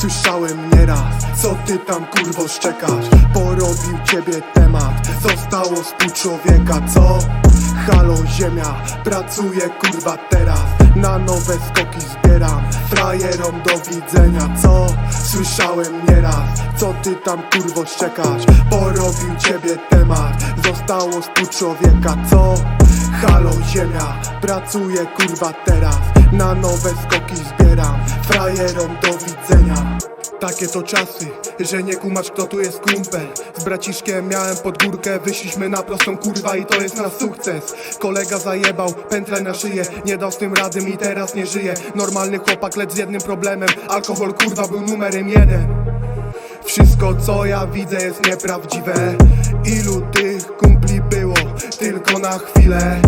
Słyszałem nieraz, co ty tam kurwo szczekasz Porobił ciebie temat, zostało z pół człowieka, co? Halo ziemia, pracuję kurwa teraz Na nowe skoki zbieram, frajerom do widzenia, co? Słyszałem nieraz, co ty tam kurwo szczekasz Porobił ciebie temat, zostało z pół człowieka, co? Halo ziemia, pracuję kurwa teraz Na nowe skoki zbieram, frajerom do widzenia. Takie to czasy, że nie kumasz kto tu jest kumpel. Z braciszkiem miałem pod górkę, wyszliśmy na prostą kurwa i to jest nasz sukces. Kolega zajebał, pętlę na szyję, nie dał z tym rady i teraz nie żyje. Normalny chłopak, lecz z jednym problemem, alkohol kurwa był numerem jeden. Wszystko co ja widzę jest nieprawdziwe. Ilu tych kumpli było? Tylko na chwilę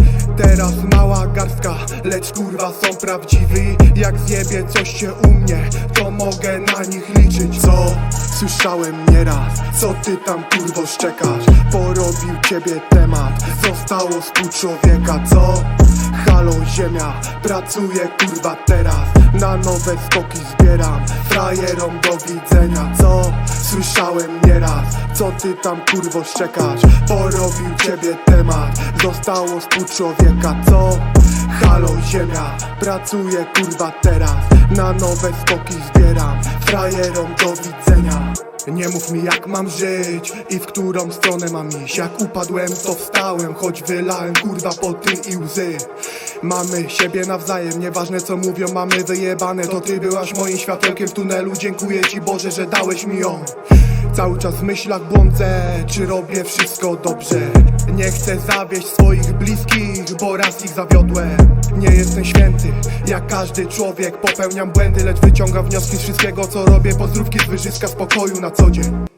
Teraz mała garstka, lecz kurwa są prawdziwi. Jak zjebie coś się u mnie, to mogę na nich liczyć. Co? Słyszałem nieraz, co ty tam kurwo szczekasz? Porobił ciebie temat, zostało z pół człowieka. Co? Halo ziemia, pracuję kurwa teraz Na nowe skoki zbieram, frajerom do widzenia. Co? Słyszałem nieraz, co ty tam kurwo szczekasz? Porobił ciebie temat, zostało z pół człowieka. Co? Halo ziemia, pracuję kurwa teraz. Na nowe skoki zbieram, frajerom do widzenia nie mów mi jak mam żyć i w którą stronę mam iść. Jak upadłem to wstałem, choć wylałem kurwa poty i łzy. Mamy siebie nawzajem, nieważne co mówią, mamy wyjebane. To ty byłaś moim światełkiem w tunelu, dziękuję ci Boże, że dałeś mi ją Cały czas w myślach błądzę, czy robię wszystko dobrze. Nie chcę zawieść swoich bliskich, bo raz ich zawiodłem. Nie jestem święty, jak każdy człowiek. Popełniam błędy, lecz wyciągam wnioski z wszystkiego co robię. Pozdrówki z wyżyska spokoju na co dzień